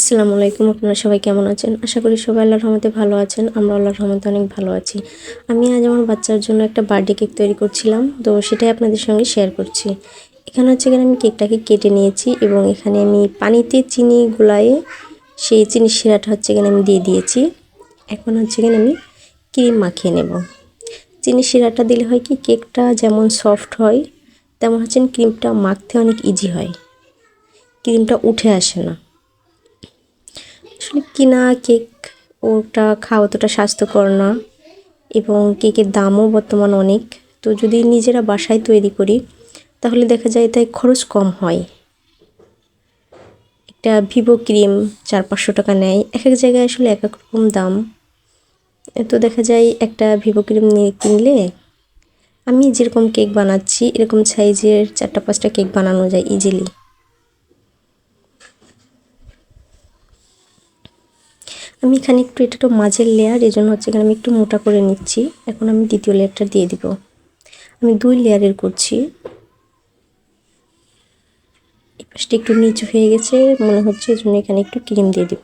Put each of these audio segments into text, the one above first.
আসসালামু আলাইকুম, আপনারা সবাই কেমন আছেন? আশা করি সবাই আল্লাহর রহমতে ভালো আছেন, আমরা আল্লাহর রহমতে অনেক ভালো আছি। আমি আজ আমার বাচ্চার জন্য একটা বার্থডে কেক তৈরি করছিলাম, তো সেটাই আপনাদের সঙ্গে শেয়ার করছি। এখানে হচ্ছে এখানে আমি কেকটাকে কেটে নিয়েছি এবং এখানে আমি পানিতে চিনি গুলায়ে সেই চিনি শিরাটা হচ্ছে এখানে আমি দিয়ে দিয়েছি। এখন হচ্ছে এখানে আমি ক্রিম মাখিয়ে নেব। চিনি শিরাটা দিলে হয় কি, কেকটা যেমন সফট হয়, তেমন হচ্ছে ক্রিমটা মাখতে অনেক ইজি হয়। ক্রিমটা উঠে আসে না। আসলে কিনা কেক ওটা খাওয়া অতটা স্বাস্থ্যকর না এবং কেকের দামও বর্তমান অনেক। তো যদি নিজেরা বাসায় তৈরি করি, তাহলে দেখা যায় তাই খরচ কম হয়। একটা ভিভো ক্রিম চার পাঁচশো টাকা নেয় এক এক জায়গায় আসলে এক এক রকম দাম। তো দেখা যায় একটা ভিভো ক্রিম নিয়ে কিনলে আমি যেরকম কেক বানাচ্ছি, এরকম সাইজের চারটা পাঁচটা কেক বানানো যায় ইজিলি আমি এখানে একটু এটা একটু মাঝের লেয়ার এই জন্য হচ্ছে এখানে আমি একটু মোটা করে নিচ্ছি। এখন আমি দ্বিতীয় লেয়ারটা দিয়ে দিব। আমি দুই লেয়ারের করছি। এই পাশটা একটু নিচু হয়ে গেছে, মনে হচ্ছে এই জন্য এখানে একটু ক্রিম দিয়ে দিব।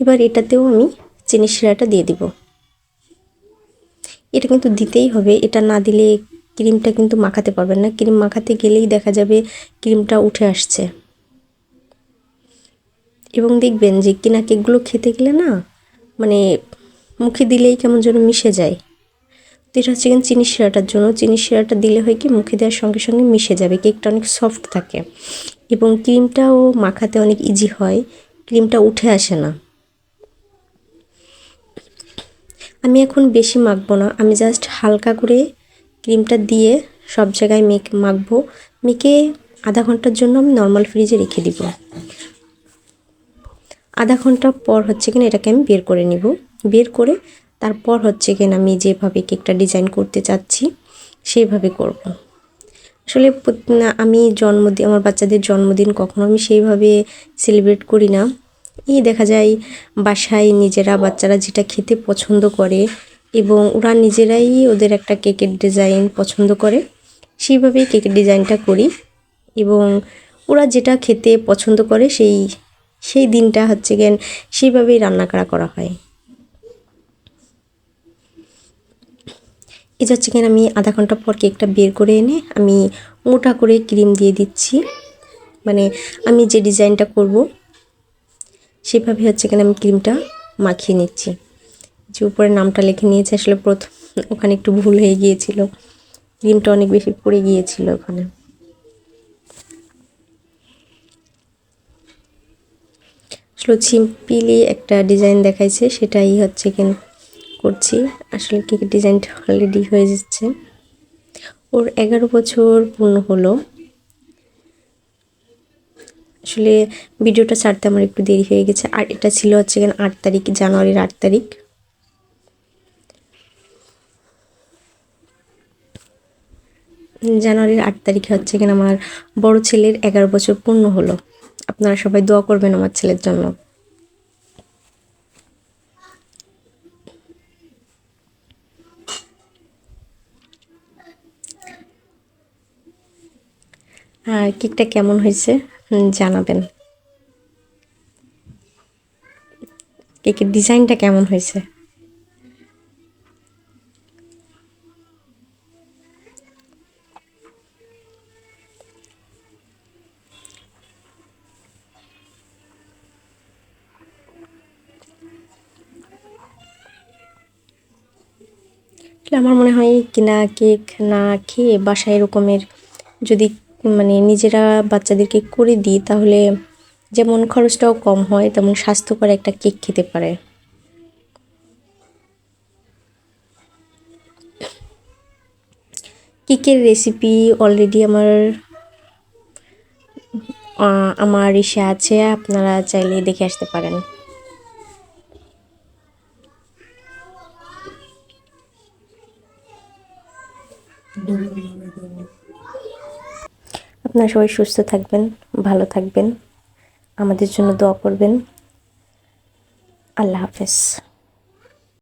এবার এটাতেও আমি চিনি শিরাটা দিয়ে দিব। এটা কিন্তু দিতেই হবে, এটা না দিলে ক্রিমটা কিন্তু মাখাতে পারবেন না। ক্রিম মাখাতে গেলেই দেখা যাবে ক্রিমটা উঠে আসছে। এবং দেখবেন যে কিনা কেকগুলো খেতে গেলে না মানে মুখে দিলেই কেমন যেন মিশে যায়। তো এটা হচ্ছে কিন্তু চিনি শিরাটার জন্য। চিনি শিরাটা দিলে হয় কি, মুখে দেওয়ার সঙ্গে সঙ্গে মিশে যাবে। কেকটা অনেক সফট থাকে এবং ক্রিমটাও মাখাতে অনেক ইজি হয়। ক্রিমটা উঠে আসে না। আমি এখন বেশি মাখবো না। আমি জাস্ট হালকা করে ক্রিমটা দিয়ে সব জায়গায় মেক, মাখবো। মেখে আধা ঘণ্টার জন্য আমি নর্মাল ফ্রিজে রেখে দিব। আধা ঘণ্টা পর হচ্ছে কিনা এটাকে আমি বের করে নিব বের করে তারপর হচ্ছে কিনা আমি যেভাবে কেকটা ডিজাইন করতে চাচ্ছি, সেইভাবে করব। আসলে আমি জন্মদিন আমার বাচ্চাদের জন্মদিন কখনো আমি সেইভাবে সেলিব্রেট করি না এই দেখা যায় বাসায় নিজেরা বাচ্চারা যেটা খেতে পছন্দ করে এবং ওরা নিজেরাই ওদের একটা কেকের ডিজাইন পছন্দ করে, সেইভাবেই কেকের ডিজাইনটা করি এবং ওরা যেটা খেতে পছন্দ করে সেই সেই দিনটা হচ্ছে গেন সেইভাবেই রান্না করা করা হয়। এই হচ্ছে কেন আমি আধা ঘণ্টা পর কেকটা বের করে এনে আমি মোটা করে ক্রিম দিয়ে দিচ্ছি। মানে আমি যে ডিজাইনটা করব, সেভাবে হচ্ছে কেন আমি ক্রিমটা মাখিয়ে নিচ্ছি। যে উপরে নামটা লিখে নিয়েছে, আসলে প্রথম ওখানে একটু ভুল হয়ে গিয়েছিল। ক্রিমটা অনেক বেশি পড়ে গিয়েছিল ওখানে আসলে সিম্পলি একটা ডিজাইন দেখাইছে, সেটাই হচ্ছে কেন করছি। আসলে কেকের ডিজাইনটা অলরেডি হয়ে যাচ্ছে। ওর এগারো বছর পূর্ণ হলো। আসলে ভিডিওটা ছাড়তে আমার একটু দেরি হয়ে গেছে। আর এটা ছিল হচ্ছে কেন আট তারিখ, জানুয়ারির আট তারিখ। জানুয়ারির আট তারিখে হচ্ছে কিনা আমার বড় ছেলের এগারো বছর পূর্ণ হলো। আপনারা সবাই দোয়া করবেন আমার ছেলের জন্য। আর কেকটা কেমন হয়েছে জানাবেন। কেকের ডিজাইনটা কেমন হয়েছে? আমার মনে হয় কিনা কেক না খেয়ে বাসায় এরকমের যদি মানে নিজেরা বাচ্চাদেরকে করে দিই, তাহলে যেমন খরচটাও কম হয়, তেমন স্বাস্থ্যকর একটা কেক খেতে পারে। কেকের রেসিপি অলরেডি আমার আমার ইসে আছে, আপনারা চাইলে দেখে আসতে পারেন। আপনারা সবাই সুস্থ থাকবেন ভালো থাকবেন। আমাদের জন্য দোয়া করবেন। আল্লাহ হাফেজ।